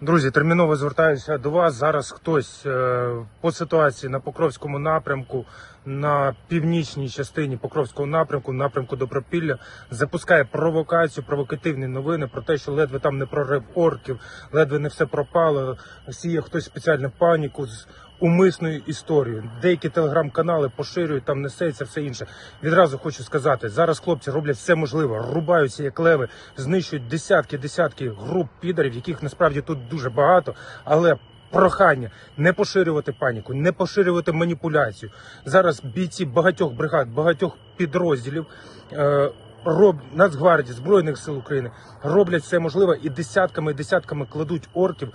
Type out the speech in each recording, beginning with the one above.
Друзі, терміново звертаюся до вас. Зараз хтось е, по ситуації на Покровському напрямку, на північній частині Покровського напрямку, напрямку до Пропілля, запускає провокацію, провокативні новини про те, що ледве там не прорив орків, ледве не все пропало. Сіє хтось спеціальну паніку умисною історією. Деякі телеграм-канали поширюють, там несеться все інше. Відразу хочу сказати, зараз хлопці роблять все можливе, рубаються як леви, знищують десятки, десятки груп підарів, яких насправді тут дуже багато, але. Прохання не поширювати паніку, не поширювати маніпуляцію. Зараз бійці багатьох бригад, багатьох підрозділів е, роб Нацгвардії, Збройних сил України роблять все можливе і десятками і десятками кладуть орків.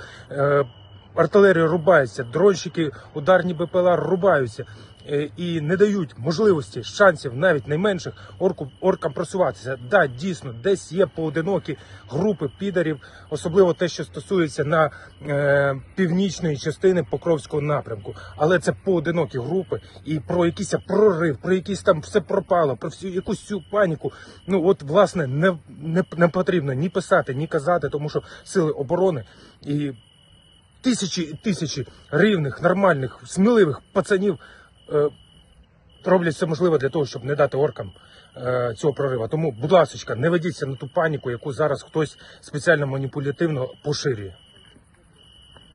Артилерія рубається, дронщики, ударні БПЛА рубаються е, і не дають можливості, шансів навіть найменших орку, оркам просуватися. Да, дійсно, десь є поодинокі групи підарів, особливо те, що стосується на е, північної частини Покровського напрямку. Але це поодинокі групи, і про якийсь прорив, про якийсь там все пропало, про всю якусь цю паніку. Ну от власне не, не, не потрібно ні писати, ні казати, тому що сили оборони і тисячі і тисячі рівних, нормальних, сміливих пацанів е, роблять все можливе для того, щоб не дати оркам е, цього прориву. Тому, будь ласка, не ведіться на ту паніку, яку зараз хтось спеціально маніпулятивно поширює.